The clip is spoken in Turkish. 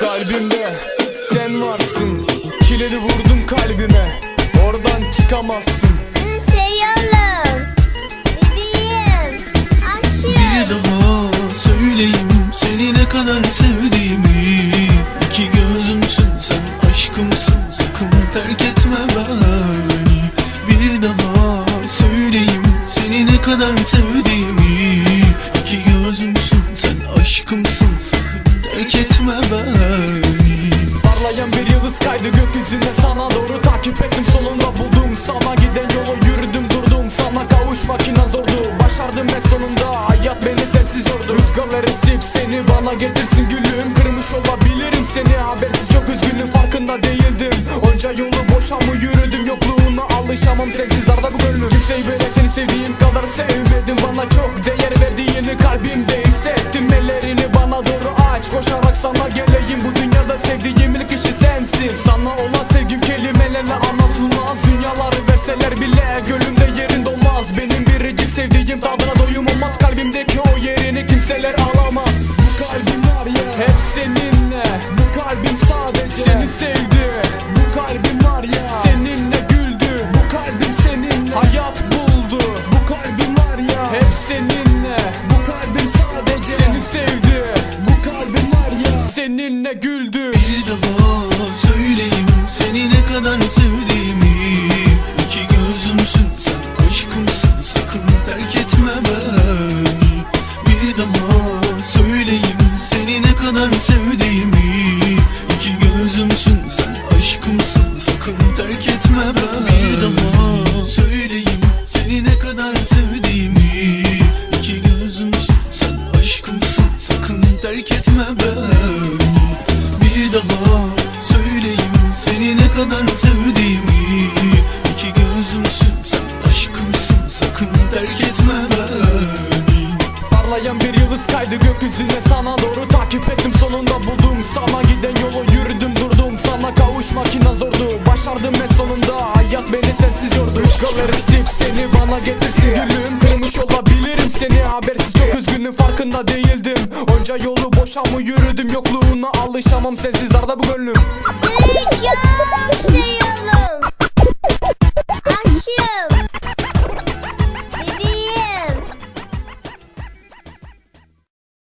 Kalbimde sen varsın Kilidi vurdum kalbime Oradan çıkamazsın Seviyorum. Bebeğim. Bir Aşığım. daha söyleyeyim seni ne kadar sevdiğimi İki gözümsün sen aşkımsın sakın terk etme beni Bir daha söyleyeyim seni ne kadar sevdiğimi İki gözümsün sen aşkımsın sakın terk etme beni Parlayan bir yıldız kaydı gökyüzüne. Sana doğru takip ettim. Sonunda buldum. Sana giden yolu yürüdüm durdum. Sana kavuşmak inan zordu. Başardım ve sonunda hayat beni sensiz yordu. Rüzgarlar esip seni bana getirsin gülüm. Kırmış olabilirim seni. Habersiz çok üzgünüm. Farkında değildim. Onca yolu boşa mı yürüdüm? Yokluğuna alışamam. Sensiz darda bu gönlüm. Kimseyi böyle seni sevdiğim kadar sevmedim. Bana çok sevdiğim ilk kişi sensin. Sana olan sevgim kelimelerle anlatılmaz. Dünyaları verseler bile gönlümde yerin dolmaz Benim biricik sevdiğim tadına doyum olmaz. Kalbimdeki o yerini kimseler alamaz. Bu kalbim var ya hep seninle. Bu kalbim sadece seni sevdi seninle güldü Bir daha söyleyeyim seni ne kadar sevdiğimi. İki gözümsün sen aşkımsın sakın terk etme beni. Bir daha söyleyeyim seni ne kadar sevdiğimi yıldız kaydı gökyüzüne sana doğru takip ettim. Sonunda buldum. Sana giden yolu yürüdüm durdum. Sana kavuşmak inan zordu. Başardım ve sonunda hayat beni sensiz yordu. Rüzgarlar esip seni bana getirsin. Gülüm Kırmış olabilirim seni. Habersiz çok üzgünüm farkında değildim. Onca yolu boşa mı yürüdüm? Yokluğuna alışamam sensiz darda bu gönlüm. Seni çok seviyorum.